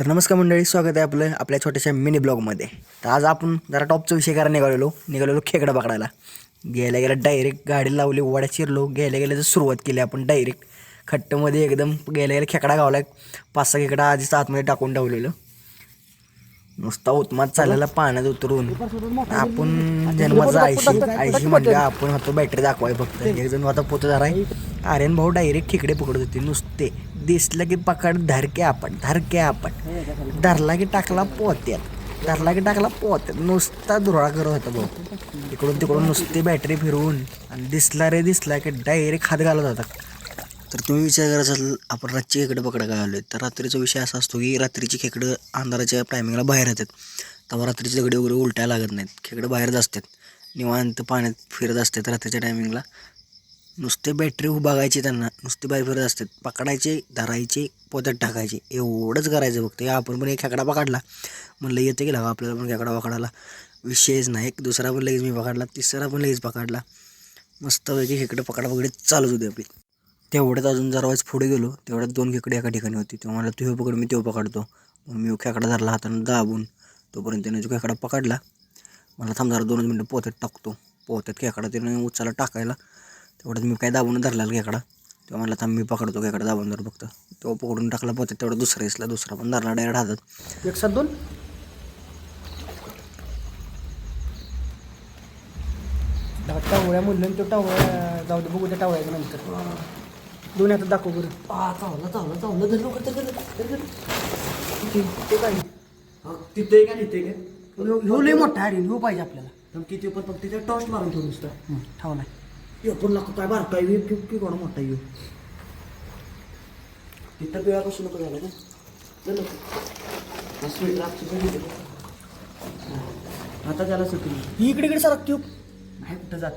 तर नमस्कार मंडळी स्वागत आहे आपलं आपल्या छोट्याशा मिनी ब्लॉगमध्ये. तर आज आपण जरा टॉपचा विषय करायला निघालेलो निघालेलो खेकडा पकडायला गेल्या गेल्या डायरेक्ट गाडी लावली वड्या चिरलो गेल्या गेल्याचं सुरुवात केली आपण डायरेक्ट खट्टमध्ये एकदम गेल्या गेल्या खेकडा गावला पाच सहा खेकडा आधीच आतमध्ये टाकून ठेवलेलं. नुसता उत्मात चाललेला पाण्यात उतरून आपण जन्माचा आयशी आयशी म्हणलं आपण होतो बॅटरी दाखवाय फक्त. एक जण आता पोत आहे. आर्यन भाऊ डायरेक्ट खेकडे पकडत होते नुसते. दिसलं की पकड धरके आपण धरके आपण. धरला की टाकला पोत्यात. धरला की टाकला पोत्यात. नुसता दुराळा करत होता भाऊ. इकडून तिकडून नुसती बॅटरी फिरवून आणि दिसला रे दिसला की डायरेक्ट हात घालत होता. तर तुम्ही विचार करत असाल आपण रातची खेकडं पकडा काय आलोय तर रात्रीचा विषय असा असतो की रात्रीची खेकडं अंधाराच्या टायमिंगला बाहेर येतात. तेव्हा रात्रीचे दगडी वगैरे उलट्या लागत नाहीत. खेकडं बाहेरच असतात. निवांत पाण्यात फिरत असतात रात्रीच्या टायमिंगला नुसते बॅटरी बघायचे त्यांना नुसते बाहेर फिरत असतात. पकडायचे धरायचे पोत्यात टाकायचे. एवढंच करायचं फक्त. आपण पण एक खेकडा पकडला. म्हणलं येते गेला आपल्याला पण खेकडा पकडायला. विषयच नाही. एक दुसरा पण लगेच मी पकडला. तिसरा पण लगेच पकडला. मस्तपैकी खेकडं पकडा पकडी चालूच होते आपली. तेवढ्यात अजून जरा वेळेस पुढे गेलो तेवढ्यात दोन खेकडे एका ठिकाणी होती. तेव्हा मला तू हे पकड मी तो पकडतो. म्हणून मी खेकडा धरला हातानं दाबून तोपर्यंत त्याने जो खेकडा पकडला मला थांब जरा दोनच मिनटं पोत्यात टाकतो. पोत्यात खेकडा त्याने उचला टाकायला तेवढ्यात मी काय दाबून धरला खेकडा? तेव्हा मला थांब मी पकडतो खेकडा दाबून धर फक्त. तो पकडून टाकला पोत्यात तेवढा दुसरा इसला दुसरा पण धरला डायरेक्ट हातात. एक सात दोन. टावळ्या म्हणलं तो टावळ्या जाऊ दे बघू त्या टावळ्याच्या नंतर. दोन हातात दाखव बरं. चावलं चावलं चावलं. धर लवकर धर, धर, धर, धर. ते- काय? हा, तिथे आहे का तिथे का ह्यो लय मोठा आहे ह्यो पाहिजे आपल्याला. पण किती पण फक्त तिथे टॉर्च मारून ठेवून नुसतं. हं, ठावलाय. यो पण नको काय बारका आहे की की कोणा मोठा येऊ तिथं पिळा कसं नको झाला ना. चल. हा पण घेते. आता त्याला सुटली. ही इकडे इकडे सरक त्यो नाही कुठं जात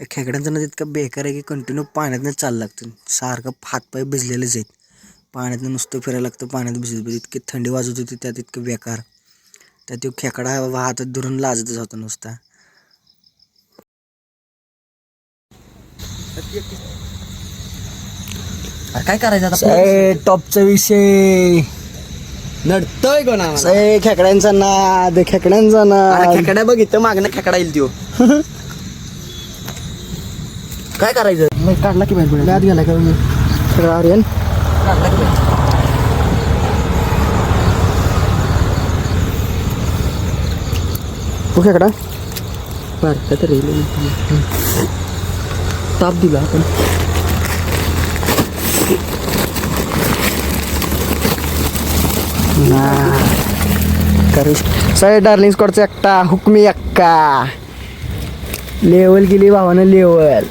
खेकड्यांचं ना इतकं बेकार आहे की कंटिन्यू पाण्यातनं चाललं लागतं. सारखं हातपाय भिजलेलेच आहेत. पाण्यातनं नुसतं फिरायला लागतं पाण्यात भिजत भिजत. इतकी थंडी वाजत होती त्यात इतकं बेकार. त्यात तो खेकडा हातात धरून लाजतच होता नुसता. काय करायचं टॉपचा विषय. नडतोय कोणा खेकड्यांचा नाद खेकड्यांचा नाद. खेकडा बघ इथं मागणं खेकडा येईल त्यो. काय करायचं? मग काढला की बाहेर ब्यात गेला का सगळं आर्यन? तू खेकडा बारका तर ताप दिला आपण. सय डार्लिंग स्कॉटचा एकटा हुकमी अक्का लेवल गेली भावानं लेवल.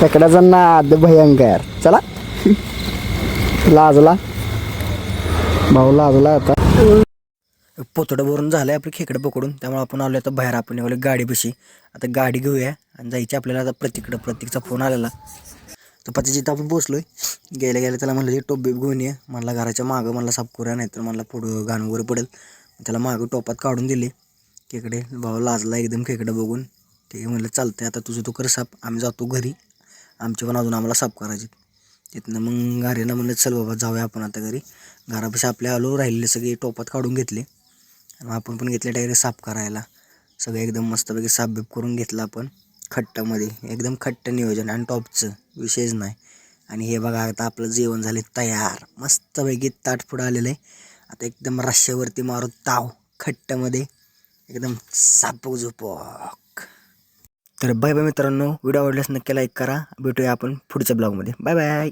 खेकड्याचा नाद भयंकर. चला. लाजला. भाऊ लाजला आता. पोतडं भरून झालंय आपलं खेकडं पकडून. त्यामुळे आपण आलो आता बाहेर. आपण निघालो गाडीपाशी. आता गाडी घेऊया आणि जायची आपल्याला आता प्रतीकडं. प्रतीकचा फोन आलेला. तर पती जिथं आपण पोचलोय गेल्या गेल्या त्याला म्हणलं टोप बीप घेऊन ये. मला घराच्या मागं. मला साफ करूया नाही तर मला पुढं घाण वगैरे पडेल. त्याला मागं टोपात काढून दिले. खेकडे भाऊ लाजला एकदम खेकडं बघून. ठीक आहे म्हणलं चालतंय आता तुझं तू कर साप. आम्ही जातो घरी. आमचे पण अजून आम्हाला साफ करायचे तिथनं मग घरीनं म्हणलं चल बाबा जाऊया आपण आता घरी. घरापाशी आपल्या आलो राहिलेले सगळे टोपात काढून घेतले. आणि आपण पण घेतले डायरेक्ट साफ करायला. सगळं एकदम मस्तपैकी साफ बीप करून घेतलं आपण. खट्टामध्ये. एकदम खट्ट नियोजन आणि टॉपचं. विषयच नाही. आणि हे बघा आता आपलं जेवण झाले तयार. मस्तपैकी ताट पुढं आलेलं आहे. आता एकदम रश्श्यावरती मारू ताव. खट्टामध्ये. एकदम साप झोपक तर बाय बाय मित्रांनो व्हिडिओ आवडल्यास नक्की लाईक करा. भेटूया आपण पुढच्या ब्लॉगमध्ये बाय बाय